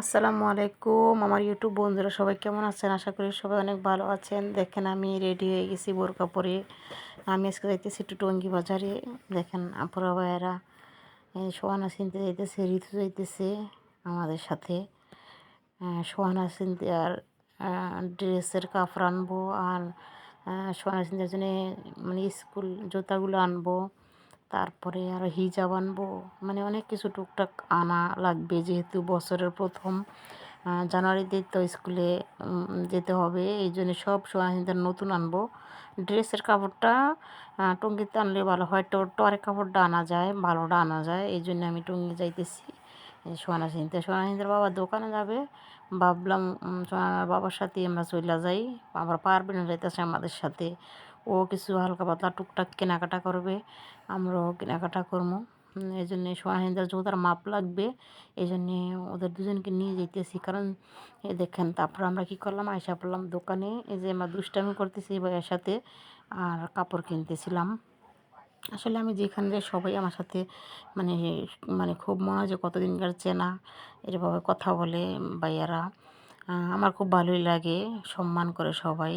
আসসালামু আলাইকুম। আমার ইউটিউব বন্ধুরা সবাই কেমন আছেন? আশা করি সবাই অনেক ভালো আছেন। দেখেন আমি রেডি হয়ে গেছি বোরকা পরে আমি আজকে যাইতেছি একটু টঙ্গি বাজারে। দেখেন আপুরা ভাইয়েরা সোহানা চিনতে যাইতেছে ঋতু যাইতেছে আমাদের সাথে। সোহানা চিনতে আর ড্রেসের কাপড় আনব আর সোহানা চিন্তার জন্য মানে স্কুল জুতাগুলো আনব। তারপরে আরও হিজাব আনব। মানে অনেক কিছু টুকটাক আনা লাগবে যেহেতু বছরের প্রথম জানুয়ারিতে তো স্কুলে যেতে হবে, এই জন্য সব সোনাহিন্দার নতুন আনব। ড্রেসের কাপড়টা টঙ্গিতে আনলে ভালো হয় টরে কাপড়টা আনা যায় ভালোটা আনা যায়, এই জন্য আমি টঙ্গি যাইতেছি সোনা চিনতে সোনা চিন্তার বাবা দোকানে যাবে, ভাবলাম সোনার বাবার সাথে আমরা চলে যাই, আবার পারবে না যাইতেছে আমাদের সাথে। ও কিছু হালকা পাতলা টুকটাক কেনাকাটা করবে, আমরাও কেনাকাটা করব। এই জন্যে সোহানিদার জুতার মাপ লাগবে, এই জন্যে ওদের দুজনকে নিয়ে যেতেছি কারণ এ দেখেন, তারপর আমরা কি করলাম আয়সা পড়লাম দোকানে, এই যে আমরা দুষ্টামি করতেছি ভাইয়ের সাথে, আর কাপড় কিনতেছিলাম। আসলে আমি যেখানে যাই সবাই আমার সাথে মানে মানে খুব মনে হয় যে কতদিনকার চেনা, এরভাবে কথা বলে ভাইয়ারা। আমার খুব ভালোই লাগে, সম্মান করে সবাই।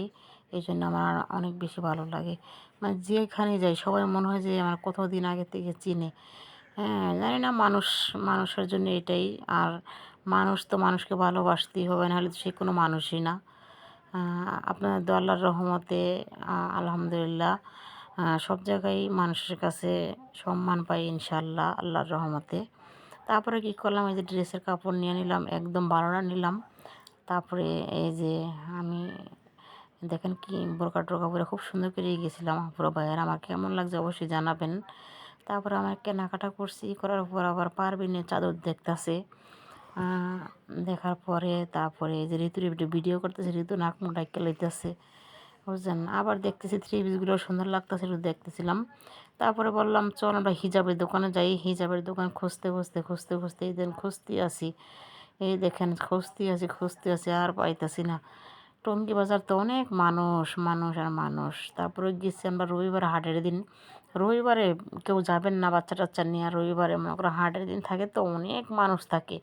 এই জন্য আমার অনেক বেশি ভালো লাগে। মানে যেখানে যাই, সবাই মনে হয় যে আমার কোথাও দিন আগে থেকে চিনে। হ্যাঁ জানি না মানুষ, মানুষের জন্য এটাই। আর মানুষ তো মানুষকে ভালোবাসতেই হবে, নাহলে তো সে কোনো মানুষই না। আপনার তো আল্লাহর রহমতে আলহামদুলিল্লাহ সব জায়গায় মানুষের কাছে সম্মান পাই ইনশাল্লাহ আল্লাহর রহমতে। তারপরে কী করলাম? এই যে ড্রেসের কাপড় নিয়ে নিলাম, একদম বারোটা নিলাম। তারপরে এই যে আমি দেখেন কি বোরকা টোরকা পরে খুব সুন্দর করে গেছিলাম পুরো ভাইয়ের আমার কেমন লাগছে অবশ্যই জানাবেন। তারপরে আমার কেনাকাটা করছি, করার পর আবার পারবিনের চাদর দেখতেছে। দেখার পরে তারপরে যে ঋতুর ভিডিও করতেছে, ঋতু নাক মুখ ডাইকে লইতেছে। বুঝছেন? আবার দেখতেছি থ্রি পিসগুলো সুন্দর লাগতেছে একটু দেখতেছিলাম। তারপরে বললাম, চল আমরা হিজাবের দোকানে যাই। হিজাবের দোকান খুঁজতে খুঁজতে খুঁজতে খুঁজতে এই দিন খুঁজতে আসি। এই দেখেন খুঁজতে আসি খুঁজতে আসি, আর পাইতেছি না। টঙ্গি বাজার তো অনেক মানুষ মানুষ আর মানুষ। তারপরে গেছি আমরা রবিবার হাটের দিন। রবিবারে কেউ যাবেন না বাচ্চা টাচ্চা নিয়ে। আর রবিবারে মনে করো হাটের দিন থাকে তো অনেক মানুষ থাকে।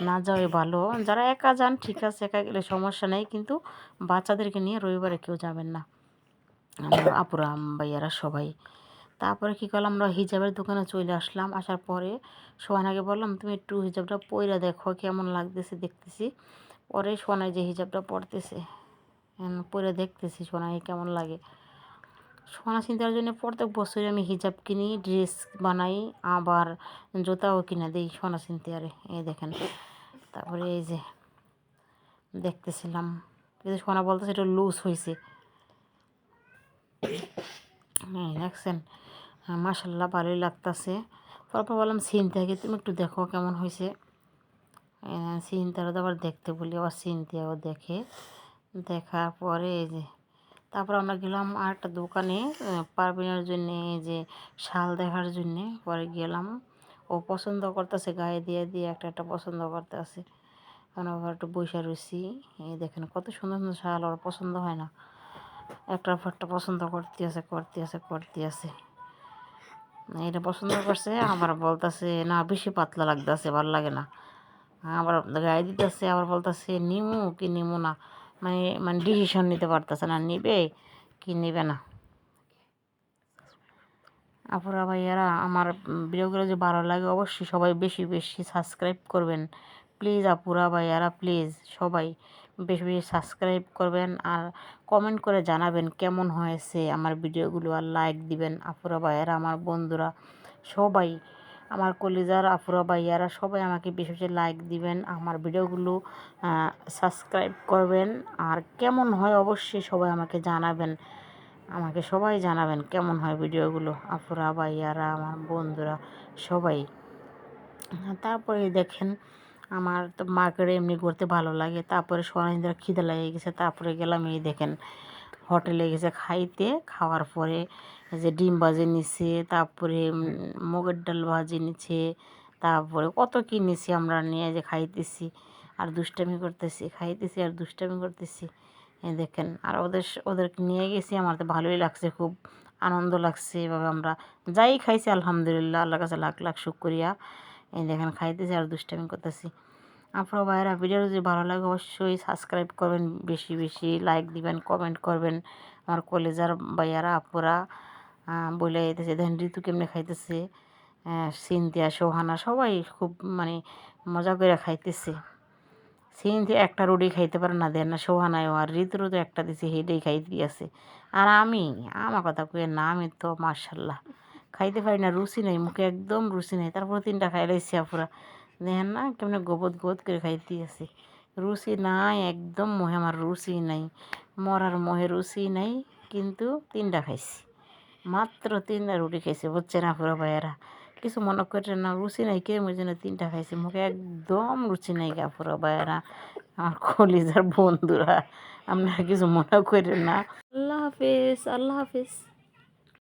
না যাওয়াই ভালো। যারা একা যান, ঠিক আছে, একা গেলে সমস্যা নেই। কিন্তু বাচ্চাদেরকে নিয়ে রবিবারে কেউ যাবেন না। আমরা আপুরা ভাইয়ারা সবাই। তারপরে কী করলাম, আমরা হিজাবের দোকানে চলে আসলাম। আসার পরে সোহানাকে বললাম, তুমি একটু হিজাবটা পইরা দেখো, কেমন লাগতেছে দেখতেছি। পরে সোনায় যে হিজাবটা পড়তেছে পরে দেখতেছি সোনায় কেমন লাগে। সোনা চিন্তার জন্য প্রত্যেক বছরই আমি হিজাব কিনি, ড্রেস বানাই, আবার জুতাও কিনে দিই সোনা চিন্তারে এই দেখেন। তারপরে এই যে দেখতেছিলাম কিন্তু সোনা বলতেছে সেটা লুজ হয়েছে হ্যাঁ দেখছেন মাসাল্লাহ ভালোই লাগতেছে। তারপর বললাম সিনটাকে তুমি একটু দেখো কেমন হয়েছে সিনটারও তো আবার দেখতে বলি, আবার সিনটাও দেখে। দেখার পরে এই যে, তারপর আমরা গেলাম আর একটা দোকানে পারবিনের জন্যে যে শাল দেখার জন্যে, পরে গেলাম। ও পছন্দ করতেছে, গায়ে দিয়ে দিয়ে একটা একটা পছন্দ করতে আছে এখন আবার একটু বৈশা রয়েছি। এই দেখেন কত সুন্দর সুন্দর শাল, ওর পছন্দ হয় না। একটার পর একটা পছন্দ করতে আছে করতে আছে করতে আছে এটা পছন্দ করছে, আবার বলতেছে, না, বেশি পাতলা লাগতেছে, ভালো লাগে না। আবার গায়ে দিতেছে, আবার বলতেছে, নিমু কি নিমু না। মানে মানে ডিসিশন নিতে পারতেছে না, নিবে কি নেবে না। আপুরা ভাইয়ারা, আমার ভিডিওগুলো যে ভালো লাগে অবশ্যই সবাই বেশি বেশি সাবস্ক্রাইব করবেন। প্লিজ আপুরা ভাইয়ারা প্লিজ সবাই বেশি বেশি সাবস্ক্রাইব করবেন আর কমেন্ট করে জানাবেন কেমন হয়েছে আমার ভিডিওগুলো আর লাইক দিবেন। আপুরা ভাইয়ারা, আমার বন্ধুরা সবাই আমার কলিজার আফুরা ভাইয়ারা সবাই আমাকে বেশি বেশি লাইক দিবেন, আমার ভিডিওগুলো সাবস্ক্রাইব করবেন। আর কেমন হয় অবশ্যই সবাই আমাকে জানাবেন। আমাকে সবাই জানাবেন কেমন হয় ভিডিওগুলো, আফুরা ভাইয়ারা, আমার বন্ধুরা, সবাই। তারপরে দেখেন, আমার তো মার্কেটে এমনি ঘুরতে ভালো লাগে, তারপরে সোনাইন্দ্রা খিদে লেগে গেছে, তারপরে গেলাম এই দেখেন হোটেলে গেছে খাইতে, খাওয়ার পরে যে ডিম ভাজি নিছে, তারপরে মুগের ডাল ভাজি নিচ্ছে তারপরে কত কী নিছি আমরা নিয়ে যে খাইতেছি, আর দুষ্টামি করতেছি, খাইতেছি আর দুষ্টামি করতেছি। দেখেন, আর ওদের ওদেরকে নিয়ে গেছি, আমার তো ভালোই লাগছে, খুব আনন্দ লাগছে এভাবে আমরা যাই খাইছি, আলহামদুলিল্লাহ, আল্লাহর কাছে লাখ লাখ শুক্রিয়া। এই দেখেন, খাইতেছি আর দুষ্টামি করতেছি। আপনার ভাইয়েরা ভিডিও যদি ভালো লাগে অবশ্যই সাবস্ক্রাইব করবেন, বেশি বেশি লাইক দিবেন কমেন্ট করবেন। আমার কলেজার ভাইয়ারা, আপুরা বলে যেতেছে দেখেন ঋতু কেমনে খাইতেছে? সিনথিয়া, সোহানা সবাই খুব মানে মজা করে খাইতেছে। সিনথিয়া একটা রুটি খাইতে পারে না, দেন না সোহানায়ও, আর ঋতুরও তো একটা দিছে, হেডেই খাইতে দিয়েছে। আর আমি, আমার কথা কয়ে না, আমি তো মার্শাল্লাহ খাইতে পারি না, রুচি নেই, মুখে একদম রুচি নেই। তারপরে তিনটা খাই লাইছি আপুরা। দেখেন না কেমন গোবত গোবত করে খাইতে দিয়েছে রুচি নাই, একদম মোহে আমার রুচি নাই। মরার মোহে রুচি নাই, কিন্তু তিনটা খাইছি। মাত্র তিনটা রুটি খাইছে বুঝছেন আপুরা ভাইয়েরা? কিছু মনে করেন না, রুচি নাই, কে ওই জন্য তিনটা খাইছে? মুখে একদম রুচি নাই গাপুরা ভাইয়েরা। আমার কলিজার বন্ধুরা, আপনারা কিছু মনে করেন না। আল্লাহ হাফিজ আল্লাহ হাফিজ।